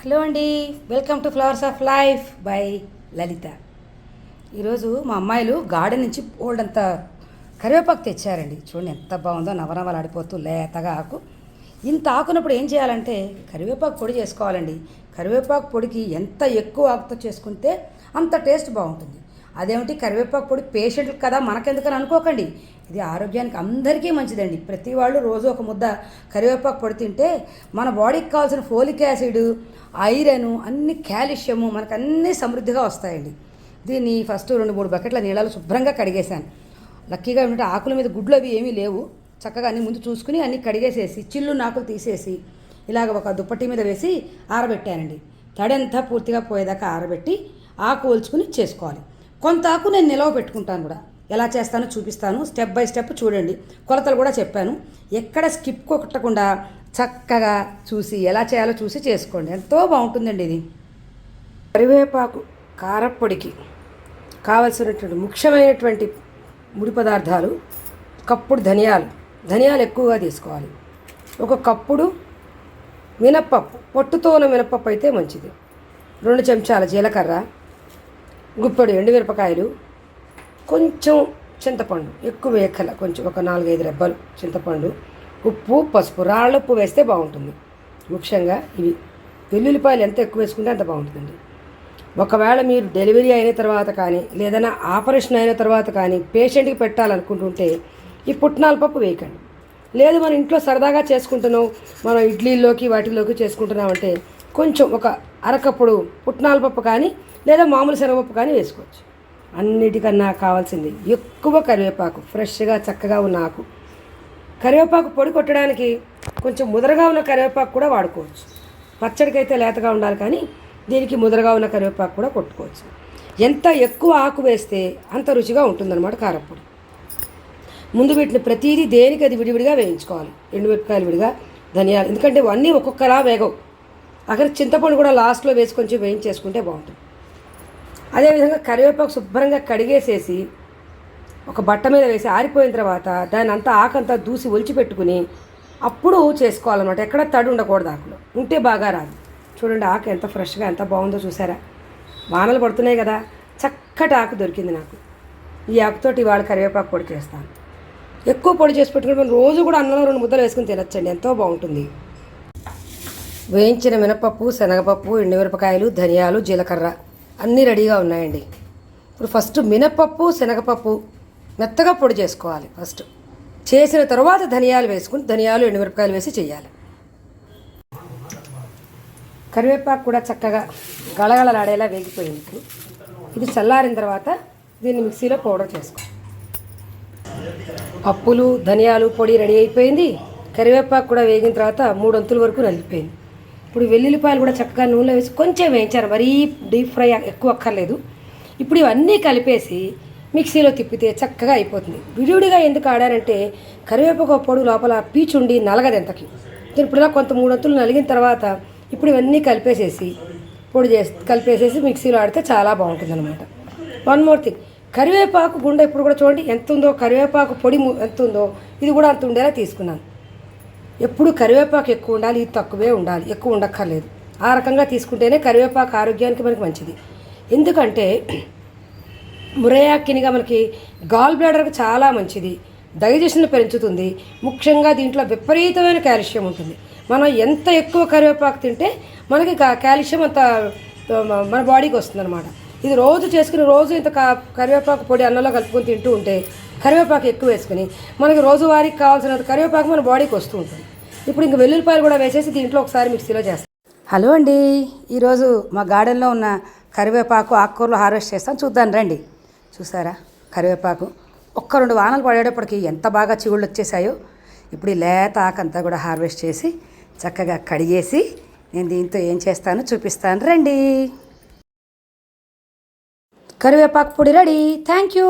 Hello అండి welcome to flowers of life by Lalitha. ఈరోజు మా అమ్మాయిలు గార్డెన్ నుంచి ఓల్డ్ అంత కరివేపాకు తెచ్చారండి. చూడండి ఎంత బాగుందో నవనవలు ఆడిపోతూ లేతగా ఆకు. ఇంత ఆకున్నప్పుడు ఏం చేయాలంటే కరివేపాకు పొడి చేసుకోవాలండి. కరివేపాకు పొడికి ఎంత ఎక్కువ ఆకుతో చేసుకుంటే అంత టేస్ట్ బాగుంటుంది. అదేమిటి? కరివేపాకు పొడి పేషెంట్లకు కదా మనకెందుకని అనుకోకండి. ఇది ఆరోగ్యానికి అందరికీ మంచిదండి. ప్రతి వాళ్ళు రోజు ఒక ముద్ద కరివేపాకు పొడి తింటే మన బాడీకి కావాల్సిన ఫోలిక్ యాసిడ్ ఐరన్ అన్ని కాల్షియము మనకు అన్నీ సమృద్ధిగా వస్తాయండి. దీన్ని ఫస్ట్ రెండు మూడు బకెట్ల నీళ్ళలో శుభ్రంగా కడిగేశాను. లక్కీగా ఏంటంటే ఆకుల మీద గుడ్లు అవి ఏమీ లేవు. చక్కగా అన్ని ముందు చూసుకుని అన్ని కడిగేసేసి చిల్లు నాకులు తీసేసి ఇలాగ ఒక దుప్పటి మీద వేసి ఆరబెట్టానండి. తడంతా పూర్తిగా పోయేదాకా ఆరబెట్టి ఆకు ఒలుచుకుని చేసుకోవాలి. కొంత ఆకు నేను నిలవ పెట్టుకుంటాను కూడా. ఎలా చేస్తానో చూపిస్తాను. స్టెప్ బై స్టెప్ చూడండి. కొలతలు కూడా చెప్పాను. ఎక్కడ స్కిప్ కొట్టకుండా చక్కగా చూసి ఎలా చేయాలో చూసి చేసుకోండి. ఎంతో బాగుంటుందండి ఇది. కరివేపాకు కారప్పొడికి కావలసినటువంటి ముఖ్యమైనటువంటి ముడి పదార్థాలు కప్పుడు ధనియాలు. ధనియాలు ఎక్కువగా తీసుకోవాలి. ఒక కప్పుడు మినప్పప్పు పొట్టుతో ఉన్న మినప్పప్పు అయితే మంచిది. రెండు చెంచాల జీలకర్ర గుప్పెడు ఎండుమిరపకాయలు కొంచెం చింతపండు ఎక్కువ వేయక్కల కొంచెం ఒక నాలుగైదు రెబ్బలు చింతపండు ఉప్పు పసుపు రాళ్ళ ఉప్పు వేస్తే బాగుంటుంది. ముఖ్యంగా ఇవి వెల్లుల్లిపాయలు ఎంత ఎక్కువ వేసుకుంటే అంత బాగుంటుందండి. ఒకవేళ మీరు డెలివరీ అయిన తర్వాత కానీ లేదన్నా ఆపరేషన్ అయిన తర్వాత కానీ పేషెంట్కి పెట్టాలనుకుంటుంటే ఈ పుట్నాల పప్పు వేయకండి. లేదు మన ఇంట్లో సరదాగా చేసుకుంటున్నాం మనం ఇడ్లీలోకి వాటిలోకి చేసుకుంటున్నామంటే కొంచెం ఒక అరకప్పుడు పుట్నాల పప్పు కానీ లేదా మామూలు శనగపప్పు కానీ వేసుకోవచ్చు. అన్నిటికన్నా కావాల్సింది ఎక్కువ కరివేపాకు ఫ్రెష్గా చక్కగా ఉన్న ఆకు. కరివేపాకు పొడి కొట్టడానికి కొంచెం ముదరగా ఉన్న కరివేపాకు కూడా వాడుకోవచ్చు. పచ్చడికైతే లేతగా ఉండాలి కానీ దీనికి ముదరగా ఉన్న కరివేపాకు కూడా కొట్టుకోవచ్చు. ఎంత ఎక్కువ ఆకు వేస్తే అంత రుచిగా ఉంటుందన్నమాట కారప్పొడి ముందు వీటిని ప్రతిదీ దేనికి అది విడివిడిగా వేయించుకోవాలి. ఎండుమిరపకాయలు విడిగా ధనియాలు ఎందుకంటే ఇవన్నీ ఒక్కొక్కలా వేగవు. అక్కడ చింతపండు కూడా లాస్ట్లో వేసి కొంచెం వేయించేసుకుంటే బాగుంటుంది. అదేవిధంగా కరివేపాకు శుభ్రంగా కడిగేసేసి ఒక బట్ట మీద వేసి ఆరిపోయిన తర్వాత దాని అంతా ఆకంతా దూసి ఒలిచి పెట్టుకుని అప్పుడు చేసుకోవాలన్నమాట. ఎక్కడ తడి ఉండకూడదు ఆకులో. ఉంటే బాగా రాదు. చూడండి ఆకు ఎంత ఫ్రెష్గా ఎంత బాగుందో చూసారా? వానలు పడుతున్నాయి కదా. చక్కటి ఆకు దొరికింది నాకు. ఈ ఆకుతోటి ఇవాళ కరివేపాకు పొడి చేస్తాను. ఎక్కువ పొడి చేసి పెట్టుకుని మనం రోజు కూడా అన్నంలో రెండు ముద్దలు వేసుకుని తినచ్చండి. ఎంతో బాగుంటుంది. వేయించిన మినపప్పు శనగపప్పు ఎండుమిరపకాయలు ధనియాలు జీలకర్ర. అన్నీ రెడీగా ఉన్నాయండి. ఇప్పుడు ఫస్ట్ మినపప్పు శనగపప్పు మెత్తగా పొడి చేసుకోవాలి ఫస్ట్ చేసిన తర్వాత ధనియాలు వేసుకుని ధనియాలు ఎండుమిరపకాయలు వేసి చేయాలి. కరివేపాకు కూడా చక్కగా గళగళలాడేలా వేగిపోయింది ఇప్పుడు. ఇది చల్లారిన తర్వాత దీన్ని మిక్సీలో పౌడర్ చేసుకో పప్పులు ధనియాలు పొడి రెడీ అయిపోయింది. కరివేపాకు కూడా వేగిన తర్వాత మూడు వంతుల వరకు నలిగిపోయింది. ఇప్పుడు వెల్లుల్లిపాయలు కూడా చక్కగా నూనెలో వేసి కొంచెం వేయించారు. మరీ డీప్ ఫ్రై ఎక్కువ అక్కర్లేదు. ఇప్పుడు ఇవన్నీ కలిపేసి మిక్సీలో తిప్పితే చక్కగా అయిపోతుంది. విడివిడిగా ఎందుకు ఆడారంటే కరివేపాకు పొడి లోపల పీచుండి నలగదు ఎంతకి. ఇప్పుడు కొంత మూడొత్తులు నలిగిన తర్వాత ఇప్పుడు ఇవన్నీ కలిపేసేసి పొడి చేసి కలిపేసేసి మిక్సీలో ఆడితే చాలా బాగుంటుంది అనమాట వన్ మోర్ థింగ్ కరివేపాకు గుండె ఇప్పుడు కూడా చూడండి ఎంత ఉందో కరివేపాకు పొడి ఎంత ఉందో ఇది కూడా అంత ఉండేలా తీసుకున్నాను. ఎప్పుడు కరివేపాకు ఎక్కువ ఉండాలి ఇది తక్కువే ఉండాలి ఎక్కువ ఉండక్కర్లేదు. ఆ రకంగా తీసుకుంటేనే కరివేపాకు ఆరోగ్యానికి మనకి మంచిది. ఎందుకంటే మురయాకినిగా మనకి గాల్ బ్లాడర్కి చాలా మంచిది. డైజెషన్ పెంచుతుంది. ముఖ్యంగా దీంట్లో విపరీతమైన కాల్షియం ఉంటుంది. మనం ఎంత ఎక్కువ కరివేపాకు తింటే మనకి కాల్షియం అంత మన బాడీకి వస్తుంది ఇది రోజు చేసుకుని రోజు ఇంత కరివేపాకు పొడి అన్నంలో కలుపుకొని తింటూ ఉంటే కరివేపాకు ఎక్కువ వేసుకుని మనకి రోజువారీకి కావాల్సినంత కరివేపాకు మన బాడీకి వస్తూ ఉంటుంది. ఇప్పుడు ఇంక వెల్లుల్లిపాయలు కూడా వేసేసి దీంట్లో ఒకసారి మిక్సీలో చేస్తాం. హలో అండి ఈరోజు మా గార్డెన్లో ఉన్న కరివేపాకు ఆకుకూరలు హార్వెస్ట్ చేస్తాం. చూద్దాం రండి. చూసారా? కరివేపాకు ఒక్క రెండు వానలు పడేటప్పటికి ఎంత బాగా చిగుళ్ళు వచ్చేసాయో. ఇప్పుడు ఈ లేత ఆకంతా కూడా హార్వెస్ట్ చేసి చక్కగా కడిగేసి నేను దీంతో ఏం చేస్తానో చూపిస్తాను. రండి. కరివేపాకు పొడి రెడీ. Thank you